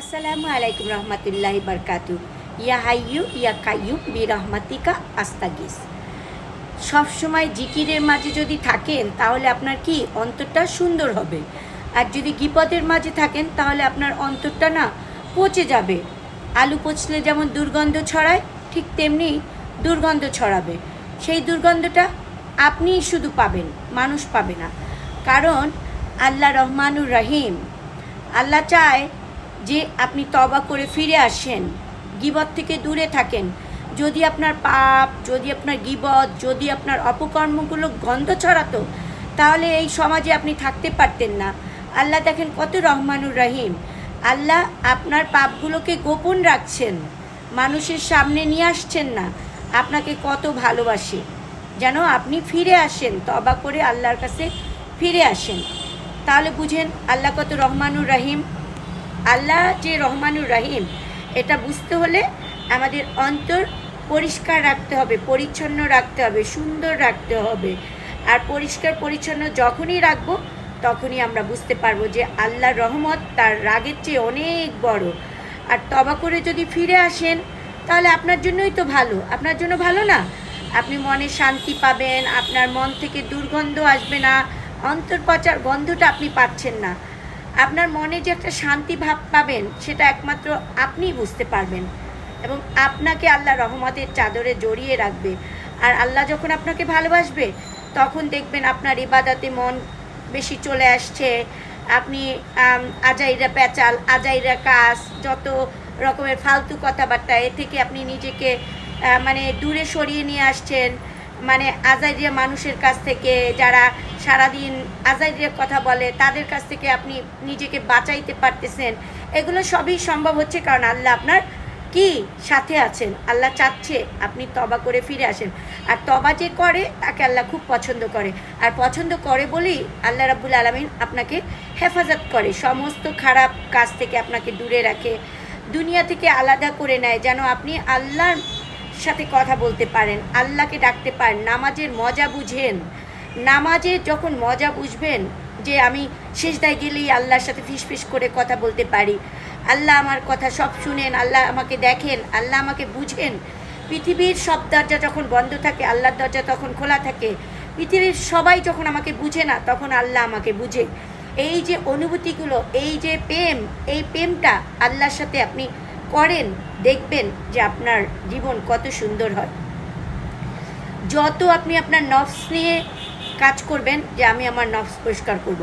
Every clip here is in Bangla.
আসসালামু আলাইকুম রহমতুল্লাহ বরকাতু ইয়া হাইয়ু ইয়া কাইয়ু বি রহমাতিকা আস্তাগিস সবসময় জিকিরের মাঝে যদি থাকেন, তাহলে আপনার কি অন্তরটা সুন্দর হবে? আর যদি গিপদের মাঝে থাকেন, তাহলে আপনার অন্তরটা না পচে যাবে। আলু পচলে যেমন দুর্গন্ধ ছড়ায়, ঠিক তেমনি দুর্গন্ধ ছড়াবে। সেই দুর্গন্ধটা আপনিই শুধু পাবেন, মানুষ পাবে না। কারণ আল্লাহ রহমানুর রহিম, আল্লাহ চায় যে আপনি তবা করে ফিরে আসেন, গিবত থেকে দূরে থাকেন। যদি আপনার পাপ, যদি আপনার গিবত, যদি আপনার অপকর্মগুলো গন্ধ ছড়াতো, তাহলে এই সমাজে আপনি থাকতে পারতেন না। আল্লাহ দেখেন কত রহমানুর রহিম। আল্লাহ আপনার পাপগুলোকে গোপন রাখছেন। মানুষের সামনে নিয়ে আসছেন না। আপনাকে কত ভালোবাসে। যেন আপনি ফিরে আসেন তবা করে আল্লাহর কাছে ফিরে আসেন। তাহলে বুঝেন আল্লাহ কত রহমানুর রহিম। আল্লাহ যে রহমানুর রহিম, এটা বুঝতে হলে আমাদের অন্তর পরিষ্কার রাখতে হবে, পরিচ্ছন্ন রাখতে হবে, সুন্দর রাখতে হবে। আর পরিষ্কার পরিচ্ছন্ন যখনই রাখব, তখনই আমরা বুঝতে পারব যে আল্লাহর রহমত তার রাগের চেয়ে অনেক বড়। আর তবা করে যদি ফিরে আসেন, তাহলে আপনার জন্যই তো ভালো। আপনার জন্য ভালো না? আপনি মনে শান্তি পাবেন, আপনার মন থেকে দুর্গন্ধ আসবে না, অন্তর পচার গন্ধটা আপনি পাচ্ছেন না। আপনার মনে যে একটা শান্তি ভাব পাবেন, সেটা একমাত্র আপনিই বুঝতে পারবেন। এবং আপনাকে আল্লাহ রহমতের চাদরে জড়িয়ে রাখবে। আর আল্লাহ যখন আপনাকে ভালোবাসবে, তখন দেখবেন আপনার ইবাদাতে মন বেশি চলে আসছে। আপনি আজাইরা পেঁচাল, আজাইরা কাজ, যত রকমের ফালতু কথাবার্তা, এ থেকে আপনি নিজেকে মানে দূরে সরিয়ে নিয়ে আসছেন। মানে আজাইরিয়া মানুষের কাছ থেকে যারা সারাদিন আজাইরিয়া কথা বলে, তাদের কাছ থেকে আপনি নিজেকে বাঁচাইতে পারতেছেন। এগুলো সবই সম্ভব হচ্ছে কারণ আল্লাহ আপনার কি? সাথে আছেন। আল্লাহ চাচ্ছে আপনি তবা করে ফিরে আসেন। আর তবা যে করে, তাকে আল্লাহ খুব পছন্দ করে। আর পছন্দ করে বলেই আল্লাহ রাবুল আলমিন আপনাকে হেফাজত করে। সমস্ত খারাপ কাজ থেকে আপনাকে দূরে রাখে। দুনিয়া থেকে আলাদা করে নেয়। যেন আপনি আল্লাহর সাথে কথা বলতে পারেন, আল্লাহকে ডাকতে পারেন, নামাজের মজা বুঝেন। নামাজে যখন মজা বুঝবেন যে আমি শেষদায় গেলেই আল্লাহর সাথে ফিসফিস করে কথা বলতে পারি, আল্লাহ আমার কথা সব শুনেন, আল্লাহ আমাকে দেখেন, আল্লাহ আমাকে বুঝেন, পৃথিবীর সব দরজা যখন বন্ধ থাকে, আল্লাহর দরজা তখন খোলা থাকে, পৃথিবীর সবাই যখন আমাকে বুঝে না, তখন আল্লাহ আমাকে বুঝে। এই যে অনুভূতিগুলো, এই যে প্রেম, এই প্রেমটা আল্লাহর সাথে আপনি করেন, দেখবেন যে আপনার জীবন কত সুন্দর হয়। যত আপনি আপনার নফস নিয়ে কাজ করবেন যে আমি আমার নফস পরিষ্কার করব,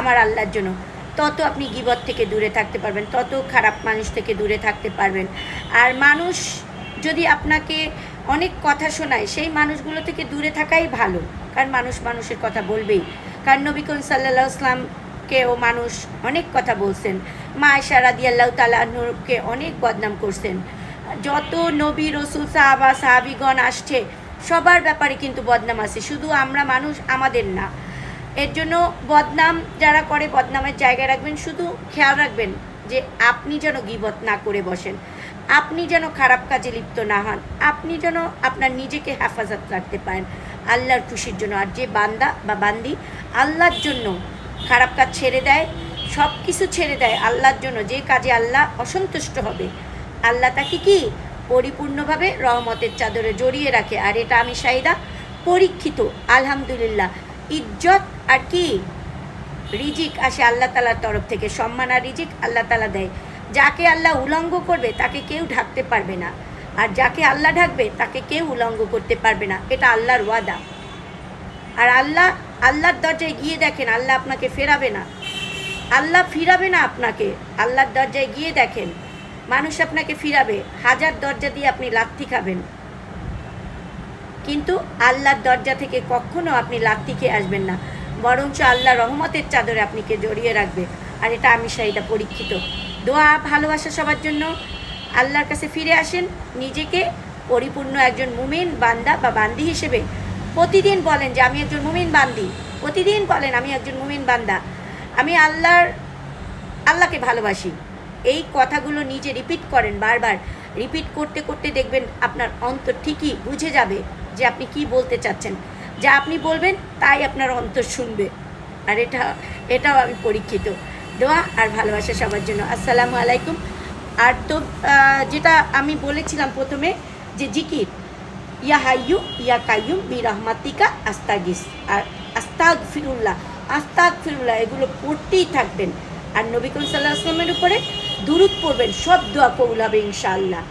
আমার আল্লাহর জন্য, তত আপনি গিবত থেকে দূরে থাকতে পারবেন, তত খারাপ মানুষ থেকে দূরে থাকতে পারবেন। আর মানুষ যদি আপনাকে অনেক কথা শোনায়, সেই মানুষগুলো থেকে দূরে থাকাই ভালো, কারণ মানুষ মানুষের কথা বলবেই। কারণ নবী করিম সাল্লাহ ইসলামকেও মানুষ অনেক কথা বলছেন। মা আয়সা রাদি আল্লাহ তালাহকে অনেক বদনাম করছেন। যত নবী, রসুল, সাহাবা, সাহাবিগণ আসছে, সবার ব্যাপারে কিন্তু বদনাম আছে। শুধু আমরা মানুষ, আমাদের না। এর জন্য বদনাম যারা করে, বদনামের জায়গায় রাখবেন। শুধু খেয়াল রাখবেন যে আপনি যেন গিবত না করে বসেন। আপনি যেন খারাপ কাজে লিপ্ত না হন। আপনি যেন আপনার নিজেকে হেফাজত রাখতে পারেন আল্লাহর খুশির জন্য। আর যে বান্দা বা বান্দি আল্লাহর জন্য খারাপ কাজ ছেড়ে দেয় সব কিছু ছেড়ে দেয় আল্লাহর জন্য। যে কাজে আল্লাহ অসন্তুষ্ট হবে, আল্লাহ তাকে কি? পরিপূর্ণভাবে রহমতের চাদরে জড়িয়ে রাখে। আর এটা আমি সাইদা পরীক্ষিত, আলহামদুলিল্লাহ। ইজ্জত আর কি? রিজিক আসে আল্লাহ তালার তরফ থেকে। সম্মান আর রিজিক আল্লাহ তালা দেয়। যাকে আল্লাহ উলঙ্গ করবে, তাকে কেউ ঢাকতে পারবে না। আর যাকে আল্লাহ ঢাকবে, তাকে কেউ উলঙ্গ করতে পারবে না। এটা আল্লাহর ওয়াদা। আর আল্লাহ, আল্লাহর দরজায় গিয়ে দেখেন, আল্লাহ আপনাকে ফেরাবে না। আল্লাহ ফিরাবে না আপনাকে। আল্লাহর দরজায় গিয়ে দেখেন। মানুষ আপনাকে ফিরাবে। হাজার দরজা দিয়ে আপনি লাথি খাবেন। কিন্তু আল্লাহর দরজা থেকে কখনো আপনি লাথি খেয়ে আসবেন না। বরঞ্চ আল্লাহ রহমতের চাদরে আপনাকে জড়িয়ে রাখবে। আর এটা আমি এটা পরীক্ষিত। দোয়া, ভালোবাসা সবার জন্য। আল্লাহর কাছে ফিরে আসেন। নিজেকে পরিপূর্ণ একজন মুমিন, বান্দা বা বান্দি হিসেবে। প্রতিদিন বলেন যে, আমি একজন মুমিন বান্দি। প্রতিদিন বলেন, আমি একজন মুমিন বান্দা। আমি আল্লাহর, আল্লাহকে ভালোবাসি। এই কথাগুলো নিজে রিপিট করেন বারবার। রিপিট করতে করতে দেখবেন আপনার অন্তর ঠিকই বুঝে যাবে যে আপনি কি বলতে চাচ্ছেন। যা আপনি বলবেন তাই আপনার অন্তর শুনবে। আর এটা, এটাও আমি পরীক্ষিত। দোয়া আর ভালোবাসা সবার জন্য। আসসালামু আলাইকুম। আর তো যেটা আমি বলেছিলাম প্রথমে যে জিকির। ইয়া হাইয়ু, ইয়া কাইয়ুম বি রহমাতিকা, আস্তাগিস। আর আস্তাগ ফিরুল্লাহ আস্তাগ ফিরুল্লাহ এগুলো পড়তেই থাকবেন। আর নবী সাল্লাহ আসলামের উপরে দুরুদ পড়বেন, সব দোয়া কবুল হবে ইনশাআল্লাহ।